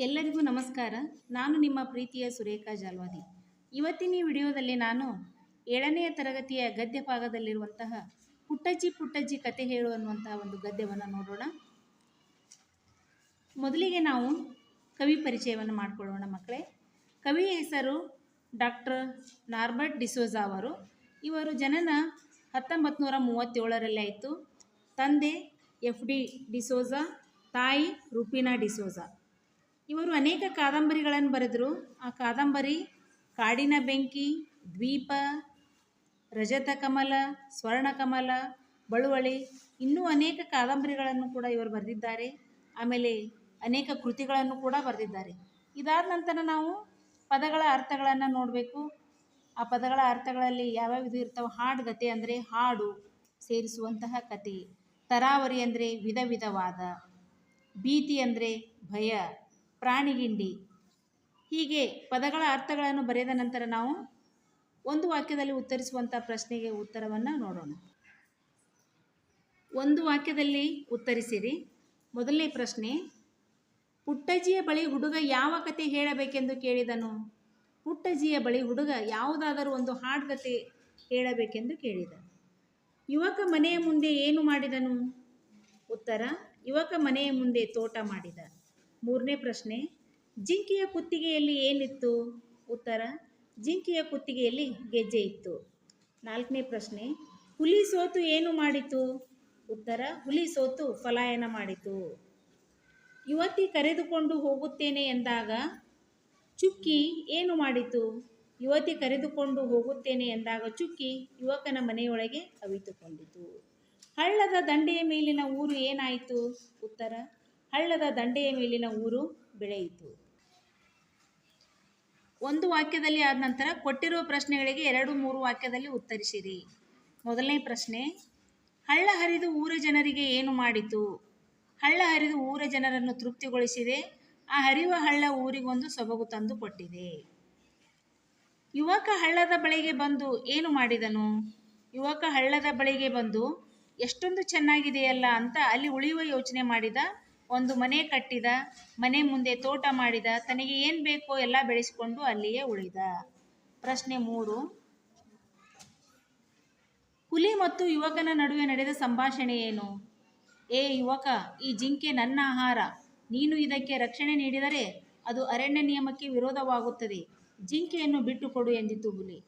ಎಲ್ಲರಿಗೂ ನಮಸ್ಕಾರ. ನಾನು ನಿಮ್ಮ ಪ್ರೀತಿಯ ಸುರೇಖಾ ಜಾಲ್ವಾದಿ ಇವತ್ತಿನ ಈ ವಿಡಿಯೋದಲ್ಲಿ ನಾನು ಏಳನೆಯ ತರಗತಿಯ ಗದ್ಯ ಭಾಗದಲ್ಲಿರುವಂತಹ ಪುಟ್ಟಜ್ಜಿ ಪುಟ್ಟಜ್ಜಿ ಕತೆ ಹೇಳು ಅನ್ನುವಂತಹ ಒಂದು ಗದ್ಯವನ್ನು ನೋಡೋಣ. ಮೊದಲಿಗೆ ನಾವು ಕವಿ ಪರಿಚಯವನ್ನು ಮಾಡಿಕೊಳ್ಳೋಣ ಮಕ್ಕಳೇ. ಕವಿ ಹೆಸರು ಡಾಕ್ಟರ್ ನಾರ್ಬರ್ಟ್ ಡಿಸೋಜಾ ಅವರು. ಇವರು ಜನನ ಹತ್ತೊಂಬತ್ತು ನೂರ ಮೂವತ್ತೇಳರಲ್ಲಿ ಆಯಿತು. ತಂದೆ ಎಫ್ ಡಿ ಡಿಸೋಜಾ, ತಾಯಿ ರೂಪಿನಾ ಡಿಸೋಜಾ. ಇವರು ಅನೇಕ ಕಾದಂಬರಿಗಳನ್ನು ಬರೆದರು. ಆ ಕಾದಂಬರಿ ಕಾಡಿನ ಬೆಂಕಿ, ದ್ವೀಪ ರಜತ ಕಮಲ ಸ್ವರ್ಣಕಮಲ, ಬಳುವಳಿ ಇನ್ನೂ ಅನೇಕ ಕಾದಂಬರಿಗಳನ್ನು ಕೂಡ ಇವರು ಬರೆದಿದ್ದಾರೆ. ಆಮೇಲೆ ಅನೇಕ ಕೃತಿಗಳನ್ನು ಕೂಡ ಬರೆದಿದ್ದಾರೆ. ಇದಾದ ನಂತರ ನಾವು ಪದಗಳ ಅರ್ಥಗಳನ್ನು ನೋಡಬೇಕು. ಆ ಪದಗಳ ಅರ್ಥಗಳಲ್ಲಿ ಯಾವ್ಯಾವ ಇದು ಇರ್ತಾವೆ ಹಾಡುಗತೆ ಅಂದರೆ ಹಾಡು ಸೇರಿಸುವಂತಹ ಕತೆ. ತರಾವರಿ ಅಂದರೆ ವಿಧ ವಿಧವಾದ ಭೀತಿ ಅಂದರೆ ಭಯ. ಪ್ರಾಣಿಗಿಂಡಿ. ಹೀಗೆ ಪದಗಳ ಅರ್ಥಗಳನ್ನು ಬರೆದ ನಂತರ ನಾವು ಒಂದು ವಾಕ್ಯದಲ್ಲಿ ಉತ್ತರಿಸುವಂಥ ಪ್ರಶ್ನೆಗೆ ಉತ್ತರವನ್ನು ನೋಡೋಣ. ಒಂದು ವಾಕ್ಯದಲ್ಲಿ ಉತ್ತರಿಸಿರಿ. ಮೊದಲನೇ ಪ್ರಶ್ನೆ, ಪುಟ್ಟಜ್ಜಿಯ ಬಳಿ ಹುಡುಗ ಯಾವ ಕತೆ ಹೇಳಬೇಕೆಂದು ಕೇಳಿದನು? ಪುಟ್ಟಜ್ಜಿಯ ಬಳಿ ಹುಡುಗ ಯಾವುದಾದರೂ ಒಂದು ಹಾಡುಗತೆ ಹೇಳಬೇಕೆಂದು ಕೇಳಿದ ಯುವಕ ಮನೆಯ ಮುಂದೆ ಏನು ಮಾಡಿದನು? ಉತ್ತರ, ಯುವಕ ಮನೆಯ ಮುಂದೆ ತೋಟ ಮಾಡಿದ. ಮೂರನೇ ಪ್ರಶ್ನೆ, ಜಿಂಕೆಯ ಕುತ್ತಿಗೆಯಲ್ಲಿ ಏನಿತ್ತು? ಉತ್ತರ, ಜಿಂಕೆಯ ಕುತ್ತಿಗೆಯಲ್ಲಿ ಗೆಜ್ಜೆ ಇತ್ತು. ನಾಲ್ಕನೇ ಪ್ರಶ್ನೆ, ಹುಲಿ ಸೋತು ಏನು ಮಾಡಿತು? ಉತ್ತರ, ಹುಲಿ ಸೋತು ಪಲಾಯನ ಮಾಡಿತು. ಯುವತಿ ಕರೆದುಕೊಂಡು ಹೋಗುತ್ತೇನೆ ಎಂದಾಗ ಚುಕ್ಕಿ ಏನು ಮಾಡಿತು? ಯುವತಿ ಕರೆದುಕೊಂಡು ಹೋಗುತ್ತೇನೆ ಎಂದಾಗ ಚುಕ್ಕಿ ಯುವಕನ ಮನೆಯೊಳಗೆ ಅವಿತುಕೊಂಡಿತು. ಹಳ್ಳದ ದಂಡೆಯ ಮೇಲಿನ ಊರು ಏನಾಯಿತು? ಉತ್ತರ ಹಳ್ಳದ ದಂಡೆಯ ಮೇಲಿನ ಊರು ಬೆಳೆಯಿತು. ಒಂದು ವಾಕ್ಯದಲ್ಲಿ ಆದ ನಂತರ ಕೊಟ್ಟಿರುವ ಪ್ರಶ್ನೆಗಳಿಗೆ ಎರಡು ಮೂರು ವಾಕ್ಯದಲ್ಲಿ ಉತ್ತರಿಸಿರಿ. ಮೊದಲನೇ ಪ್ರಶ್ನೆ, ಹಳ್ಳ ಹರಿದು ಊರ ಜನರಿಗೆ ಏನು ಮಾಡಿತು? ಹಳ್ಳ ಹರಿದು ಊರ ಜನರನ್ನು ತೃಪ್ತಿಗೊಳಿಸಿದೆ. ಆ ಹರಿಯುವ ಹಳ್ಳ ಊರಿಗೊಂದು ಸೊಬಗು ತಂದು ಕೊಟ್ಟಿದೆ. ಯುವಕ ಹಳ್ಳದ ಬಳಿಗೆ ಬಂದು ಏನು ಮಾಡಿದನು? ಯುವಕ ಹಳ್ಳದ ಬಳಿಗೆ ಬಂದು, ಎಷ್ಟೊಂದು ಚೆನ್ನಾಗಿದೆಯಲ್ಲ ಅಂತ ಅಲ್ಲಿ ಉಳಿಯುವ ಯೋಚನೆ ಮಾಡಿದ ಒಂದು ಮನೆ ಕಟ್ಟಿದ, ಮನೆ ಮುಂದೆ ತೋಟ ಮಾಡಿದ, ತನಗೆ ಏನು ಬೇಕೋ ಎಲ್ಲ ಬೆಳೆಸಿಕೊಂಡು ಅಲ್ಲಿಯೇ ಉಳಿದ. ಪ್ರಶ್ನೆ ಮೂರು. ಹುಲಿ ಮತ್ತು ಯುವಕನ ನಡುವೆ ನಡೆದ ಸಂಭಾಷಣೆ ಏನು? ಏ ಯುವಕ, ಈ ಜಿಂಕೆ ನನ್ನ ಆಹಾರ. ನೀನು ಇದಕ್ಕೆ ರಕ್ಷಣೆ ನೀಡಿದರೆ ಅದು ಅರಣ್ಯ ನಿಯಮಕ್ಕೆ ವಿರೋಧವಾಗುತ್ತದೆ. ಜಿಂಕೆಯನ್ನು ಬಿಟ್ಟುಕೊಡು ಎಂದಿತು ಹುಲಿ.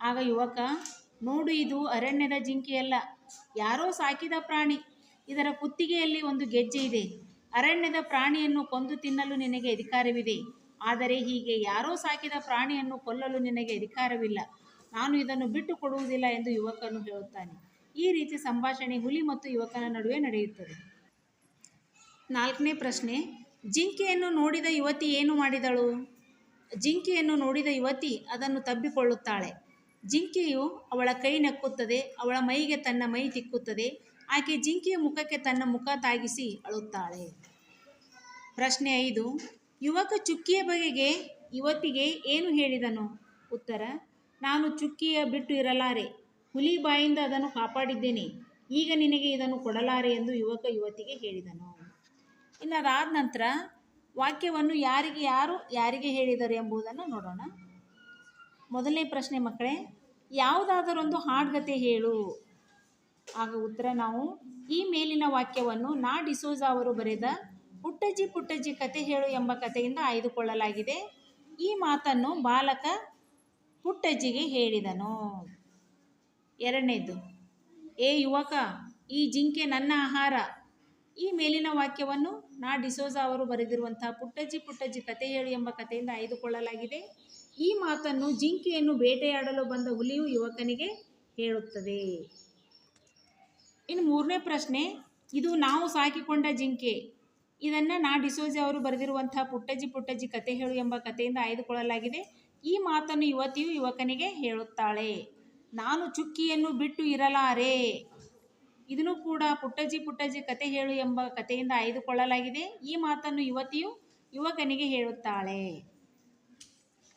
ಆಗ ಯುವಕ, ನೋಡು ಇದು ಅರಣ್ಯದ ಜಿಂಕೆಯಲ್ಲ. ಯಾರೋ ಸಾಕಿದ ಪ್ರಾಣಿ. ಇದರ ಕುತ್ತಿಗೆಯಲ್ಲಿ ಒಂದು ಗೆಜ್ಜೆ ಇದೆ. ಅರಣ್ಯದ ಪ್ರಾಣಿಯನ್ನು ಕೊಂದು ತಿನ್ನಲು ನಿನಗೆ ಅಧಿಕಾರವಿದೆ. ಆದರೆ ಹೀಗೆ ಯಾರೋ ಸಾಕಿದ ಪ್ರಾಣಿಯನ್ನು ಕೊಲ್ಲಲು ನಿನಗೆ ಅಧಿಕಾರವಿಲ್ಲ. ನಾನು ಇದನ್ನು ಬಿಟ್ಟು ಕೊಡುವುದಿಲ್ಲ ಎಂದು ಯುವಕನು ಹೇಳುತ್ತಾನೆ. ಈ ರೀತಿ ಸಂಭಾಷಣೆ ಹುಲಿ ಮತ್ತು ಯುವಕನ ನಡುವೆ ನಡೆಯುತ್ತದೆ. ನಾಲ್ಕನೇ ಪ್ರಶ್ನೆ, ಜಿಂಕೆಯನ್ನು ನೋಡಿದ ಯುವತಿ ಏನು ಮಾಡಿದಳು? ಜಿಂಕೆಯನ್ನು ನೋಡಿದ ಯುವತಿ ಅದನ್ನು ತಬ್ಬಿಕೊಳ್ಳುತ್ತಾಳೆ. ಜಿಂಕೆಯು ಅವಳ ಕೈ ನಕ್ಕುತ್ತದೆ, ಅವಳ ಮೈಗೆ ತನ್ನ ಮೈ ತಿಕ್ಕುತ್ತದೆ ಆಕೆ ಜಿಂಕೆಯ ಮುಖಕ್ಕೆ ತನ್ನ ಮುಖ ತಾಗಿಸಿ ಅಳುತ್ತಾಳೆ. ಪ್ರಶ್ನೆ ಐದು, ಯುವಕ ಚುಕ್ಕಿಯ ಬಗೆಗೆ ಯುವತಿಗೆ ಏನು ಹೇಳಿದನು? ಉತ್ತರ, ನಾನು ಚುಕ್ಕಿಯ ಬಿಟ್ಟು ಇರಲಾರೆ. ಹುಲಿ ಬಾಯಿಂದ ಅದನ್ನು ಕಾಪಾಡಿದ್ದೇನೆ. ಈಗ ನಿನಗೆ ಇದನ್ನು ಕೊಡಲಾರೆ ಎಂದು ಯುವಕ ಯುವತಿಗೆ ಹೇಳಿದನು. ಇನ್ನು ಅದಾದ ನಂತರ ವಾಕ್ಯವನ್ನು ಯಾರಿಗೆ, ಯಾರು ಯಾರಿಗೆ ಹೇಳಿದರು ಎಂಬುದನ್ನು ನೋಡೋಣ. ಮೊದಲನೇ ಪ್ರಶ್ನೆ ಮಕ್ಕಳೇ, ಯಾವುದಾದರೊಂದು ಹಾಡ್ಗತೆ ಹೇಳು. ಆಗ ಉತ್ತರ ನಾವು ಈ ಮೇಲಿನ ವಾಕ್ಯವನ್ನು ನಾ ಡಿಸೋಜ ಅವರು ಬರೆದ ಪುಟ್ಟಜ್ಜಿ ಪುಟ್ಟಜ್ಜಿ ಕತೆ ಹೇಳು ಎಂಬ ಕಥೆಯಿಂದ ಆಯ್ದುಕೊಳ್ಳಲಾಗಿದೆ. ಈ ಮಾತನ್ನು ಬಾಲಕ ಪುಟ್ಟಜ್ಜಿಗೆ ಹೇಳಿದನು. ಎರಡನೇದು, ಏ ಯುವಕ, ಈ ಜಿಂಕೆ ನನ್ನ ಆಹಾರ. ಈ ಮೇಲಿನ ವಾಕ್ಯವನ್ನು ನಾ ಡಿಸೋಜ ಅವರು ಬರೆದಿರುವಂತಹ ಪುಟ್ಟಜ್ಜಿ ಪುಟ್ಟಜ್ಜಿ ಕತೆ ಹೇಳು ಎಂಬ ಕಥೆಯಿಂದ ಆಯ್ದುಕೊಳ್ಳಲಾಗಿದೆ. ಈ ಮಾತನ್ನು ಜಿಂಕೆಯನ್ನು ಬೇಟೆಯಾಡಲು ಬಂದ ಹುಲಿಯು ಯುವಕನಿಗೆ ಹೇಳುತ್ತದೆ. ಇನ್ನು ಮೂರನೇ ಪ್ರಶ್ನೆ, ಇದು ನಾವು ಸಾಕಿಕೊಂಡ ಜಿಂಕೆ. ಇದನ್ನು ನಾ ಡಿಸೋಜಿ ಅವರು ಬರೆದಿರುವಂತಹ ಪುಟ್ಟಜ್ಜಿ ಪುಟ್ಟಜ್ಜಿ ಕತೆ ಹೇಳು ಎಂಬ ಕಥೆಯಿಂದ ಆಯ್ದುಕೊಳ್ಳಲಾಗಿದೆ. ಈ ಮಾತನ್ನು ಯುವತಿಯು ಯುವಕನಿಗೆ ಹೇಳುತ್ತಾಳೆ. ನಾನು ಚುಕ್ಕಿಯನ್ನು ಬಿಟ್ಟು ಇರಲಾರೆ. ಇದನ್ನು ಕೂಡ ಪುಟ್ಟಜ್ಜಿ ಪುಟ್ಟಜ್ಜಿ ಕತೆ ಹೇಳು ಎಂಬ ಕಥೆಯಿಂದ ಆಯ್ದುಕೊಳ್ಳಲಾಗಿದೆ. ಈ ಮಾತನ್ನು ಯುವತಿಯು ಯುವಕನಿಗೆ ಹೇಳುತ್ತಾಳೆ.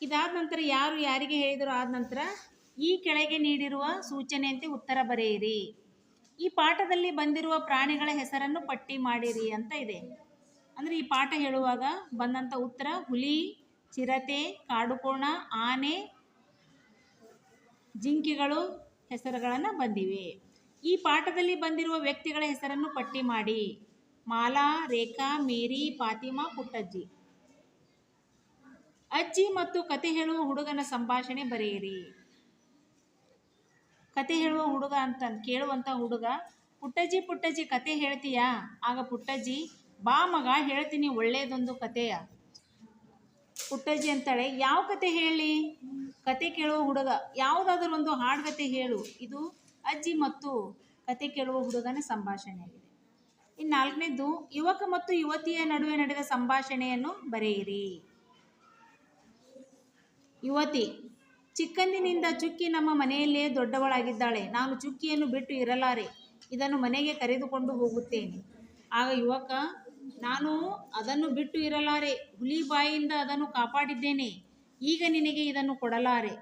ಇದಾದ ನಂತರ ಯಾರು ಯಾರಿಗೆ ಹೇಳಿದರು ಆದ ನಂತರ ಈ ಕೆಳಗೆ ನೀಡಿರುವ ಸೂಚನೆಯಂತೆ ಉತ್ತರ ಬರೆಯಿರಿ. ಈ ಪಾಠದಲ್ಲಿ ಬಂದಿರುವ ಪ್ರಾಣಿಗಳ ಹೆಸರನ್ನು ಪಟ್ಟಿ ಮಾಡಿರಿ ಅಂತ ಇದೆ. ಅಂದರೆ ಈ ಪಾಠ ಹೇಳುವಾಗ ಬಂದಂಥ ಉತ್ತರ, ಹುಲಿ, ಚಿರತೆ, ಕಾಡುಕೋಣ, ಆನೆ, ಜಿಂಕೆಗಳು ಹೆಸರುಗಳನ್ನು ಬಂದಿವೆ. ಈ ಪಾಠದಲ್ಲಿ ಬಂದಿರುವ ವ್ಯಕ್ತಿಗಳ ಹೆಸರನ್ನು ಪಟ್ಟಿ ಮಾಡಿ. ಮಾಲಾ, ರೇಖಾ, ಮೇರಿ, ಫಾತಿಮಾ, ಪುಟ್ಟಜ್ಜಿ. ಅಜ್ಜಿ ಮತ್ತು ಕತೆ ಹೇಳುವ ಹುಡುಗನ ಸಂಭಾಷಣೆ ಬರೆಯಿರಿ. ಕತೆ ಹೇಳುವ ಹುಡುಗ ಅಂತ ಕೇಳುವಂಥ ಹುಡುಗ, ಪುಟ್ಟಜ್ಜಿ ಪುಟ್ಟಜ್ಜಿ ಕತೆ ಹೇಳ್ತೀಯಾ? ಆಗ ಪುಟ್ಟಜ್ಜಿ, ಬಾ ಮಗ, ಹೇಳ್ತೀನಿ ಒಳ್ಳೆಯದೊಂದು ಕತೆಯ. ಪುಟ್ಟಜ್ಜಿ ಅಂತಾಳೆ, ಯಾವ ಕತೆ ಹೇಳಿ? ಕತೆ ಕೇಳುವ ಹುಡುಗ, ಯಾವುದಾದ್ರೂ ಒಂದು ಹಾಡುಗತೆ ಹೇಳು. ಇದು ಅಜ್ಜಿ ಮತ್ತು ಕತೆ ಕೇಳುವ ಹುಡುಗನ ಸಂಭಾಷಣೆಯಾಗಿದೆ. ಇನ್ನು ನಾಲ್ಕನೇದು ಯುವಕ ಮತ್ತು ಯುವತಿಯ ನಡುವೆ ನಡೆದ ಸಂಭಾಷಣೆಯನ್ನು ಬರೆಯಿರಿ. ಯುವತಿ ಚಿಕ್ಕಂದಿನಿಂದ ಚುಕ್ಕಿ ನಮ್ಮ ಮನೆಯಲ್ಲೇ ದೊಡ್ಡವಳಾಗಿದ್ದಾಳೆ. ನಾನು ಚುಕ್ಕಿಯನ್ನು ಬಿಟ್ಟು ಇರಲಾರೆ. ಇದನ್ನು ಮನೆಗೆ ಕರೆದುಕೊಂಡು ಹೋಗುತ್ತೇನೆ. ಆಗ ಯುವಕ, ನಾನು ಅದನ್ನು ಬಿಟ್ಟು ಇರಲಾರೆ. ಹುಲಿ ಬಾಯಿಯಿಂದ ಅದನ್ನು ಕಾಪಾಡಿದ್ದೇನೆ. ಈಗ ನಿನಗೆ ಇದನ್ನು ಕೊಡಲಾರೆ.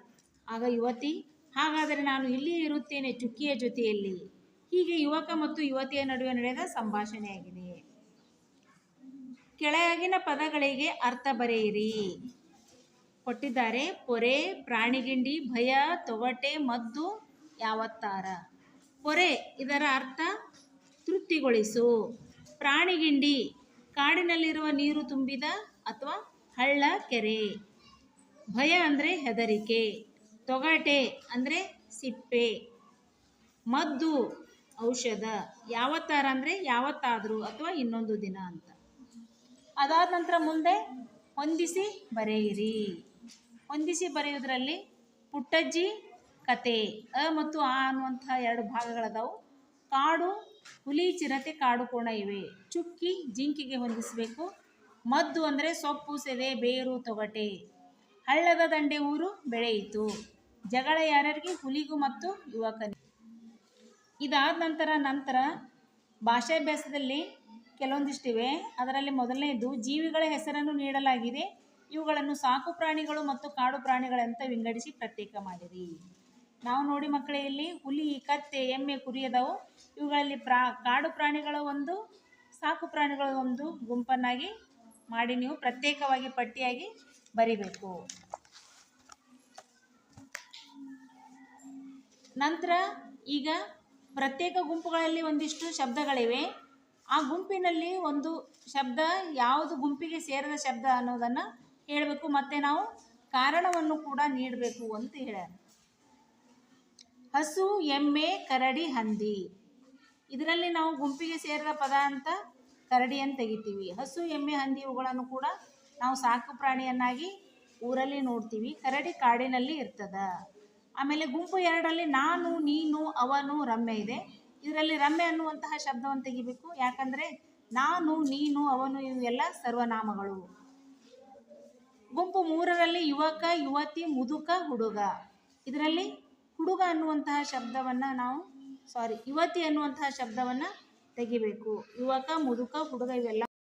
ಆಗ ಯುವತಿ, ಹಾಗಾದರೆ ನಾನು ಇಲ್ಲಿಯೇ ಇರುತ್ತೇನೆ ಚುಕ್ಕಿಯ ಜೊತೆಯಲ್ಲಿ. ಹೀಗೆ ಯುವಕ ಮತ್ತು ಯುವತಿಯ ನಡುವೆ ನಡೆದ ಸಂಭಾಷಣೆಯಾಗಿದೆ. ಕೆಳಗಿನ ಪದಗಳಿಗೆ ಅರ್ಥ ಬರೆಯಿರಿ. ಕೊಟ್ಟಿದ್ದಾರೆ. ಪೊರೆ, ಪ್ರಾಣಿಗಿಂಡಿ, ಭಯ ತೊಗಟೆ ಮದ್ದು ಯಾವತ್ತಾರ? ಪೊರೆ, ಇದರ ಅರ್ಥ ತೃಪ್ತಿಗೊಳಿಸು. ಪ್ರಾಣಿಗಿಂಡಿ, ಕಾಡಿನಲ್ಲಿರುವ ನೀರು ತುಂಬಿದ ಅಥವಾ ಹಳ್ಳ, ಕೆರೆ. ಭಯ ಅಂದರೆ ಹೆದರಿಕೆ. ತೊಗಟೆ ಅಂದರೆ ಸಿಪ್ಪೆ. ಮದ್ದು ಔಷಧ. ಯಾವತ್ತಾರ ಅಂದರೆ ಯಾವತ್ತಾದರೂ ಅಥವಾ ಇನ್ನೊಂದು ದಿನ ಅಂತ. ಅದಾದ ನಂತರ ಮುಂದೆ ಹೊಂದಿಸಿ ಬರೆಯಿರಿ. ಹೊಂದಿಸಿ ಬರೆಯುವುದರಲ್ಲಿ ಪುಟ್ಟಜ್ಜಿ, ಕತೆ, ಅ ಮತ್ತು ಆ ಅನ್ನುವಂಥ ಎರಡು ಭಾಗಗಳದಾವು. ಕಾಡು, ಹುಲಿ, ಚಿರತೆ, ಕಾಡು ಕೋಣ ಇವೆ. ಚುಕ್ಕಿ, ಜಿಂಕಿಗೆ ಹೊಂದಿಸಬೇಕು. ಮದ್ದು ಅಂದರೆ ಸೊಪ್ಪು, ಸೆದೆ, ಬೇರು, ತೊಗಟೆ. ಹಳ್ಳದ ದಂಡೆ ಊರು ಬೆಳೆಯಿತು. ಜಗಳ ಯಾರ್ಯಾರಿಗೆ? ಹುಲಿಗೂ ಮತ್ತು ಯುವಕನಿಗೆ. ಇದಾದ ನಂತರ ನಂತರ ಭಾಷಾಭ್ಯಾಸದಲ್ಲಿ ಕೆಲವೊಂದಿಷ್ಟಿವೆ. ಅದರಲ್ಲಿ ಮೊದಲನೆಯದು ಜೀವಿಗಳ ಹೆಸರನ್ನು ನೀಡಲಾಗಿದೆ. ಇವುಗಳನ್ನು ಸಾಕು ಪ್ರಾಣಿಗಳು ಮತ್ತು ಕಾಡು ಪ್ರಾಣಿಗಳಂತ ವಿಂಗಡಿಸಿ ಪ್ರತ್ಯೇಕ ಮಾಡಿರಿ. ನಾವು ನೋಡಿ ಮಕ್ಕಳೇ, ಇಲ್ಲಿ ಹುಲಿ, ಕತ್ತೆ, ಎಮ್ಮೆ ಕುರಿ ಅದಾವು ಇವುಗಳಲ್ಲಿ ಪ್ರಾ, ಕಾಡು ಪ್ರಾಣಿಗಳ ಒಂದು, ಸಾಕು ಪ್ರಾಣಿಗಳ ಒಂದು. ಗುಂಪನ್ನಾಗಿ ಮಾಡಿ ನೀವು ಪ್ರತ್ಯೇಕವಾಗಿ ಪಟ್ಟಿಯಾಗಿ ಬರಿಬೇಕು. ನಂತರ ಈಗ ಪ್ರತ್ಯೇಕ ಗುಂಪುಗಳಲ್ಲಿ ಒಂದಿಷ್ಟು ಶಬ್ದಗಳಿವೆ. ಆ ಗುಂಪಿನಲ್ಲಿ ಒಂದು ಶಬ್ದ, ಯಾವುದು ಗುಂಪಿಗೆ ಸೇರದ ಶಬ್ದ ಅನ್ನೋದನ್ನು ಹೇಳಬೇಕು, ಮತ್ತು ನಾವು ಕಾರಣವನ್ನು ಕೂಡ ನೀಡಬೇಕು ಅಂತ ಹೇಳ್ಯಾರ. ಹಸು, ಎಮ್ಮೆ, ಕರಡಿ, ಹಂದಿ. ಇದರಲ್ಲಿ ನಾವು ಗುಂಪಿಗೆ ಸೇರಿದ ಪದ ಅಂತ ಕರಡಿಯನ್ನು ತೆಗಿತೀವಿ. ಹಸು, ಎಮ್ಮೆ, ಹಂದಿ ಇವುಗಳನ್ನು ಕೂಡ ನಾವು ಸಾಕು ಪ್ರಾಣಿಯನ್ನಾಗಿ ಊರಲ್ಲಿ ನೋಡ್ತೀವಿ. ಕರಡಿ ಕಾಡಿನಲ್ಲಿ ಇರ್ತದ. ಆಮೇಲೆ ಗುಂಪು ಎರಡರಲ್ಲಿ ನಾನು, ನೀನು, ಅವನು ರಮ್ಯ ಇದೆ. ಇದರಲ್ಲಿ ರಮ್ಯ ಅನ್ನುವಂತಹ ಶಬ್ದವನ್ನು ತೆಗಿಬೇಕು. ಯಾಕಂದರೆ ನಾನು, ನೀನು, ಅವನು ಇವೆಲ್ಲ ಸರ್ವನಾಮಗಳು. ಗುಂಪು ಮೂರರಲ್ಲಿ ಯುವಕ, ಯುವತಿ, ಮುದುಕ, ಹುಡುಗ. ಇದರಲ್ಲಿ ಹುಡುಗ ಅನ್ನುವಂತಹ ಶಬ್ದವನ್ನು ನಾವು ಸಾರಿ ಯುವತಿ ಅನ್ನುವಂತಹ ಶಬ್ದವನ್ನು ತೆಗಿಬೇಕು. ಯುವಕ, ಮುದುಕ, ಹುಡುಗ ಇವೆಲ್ಲ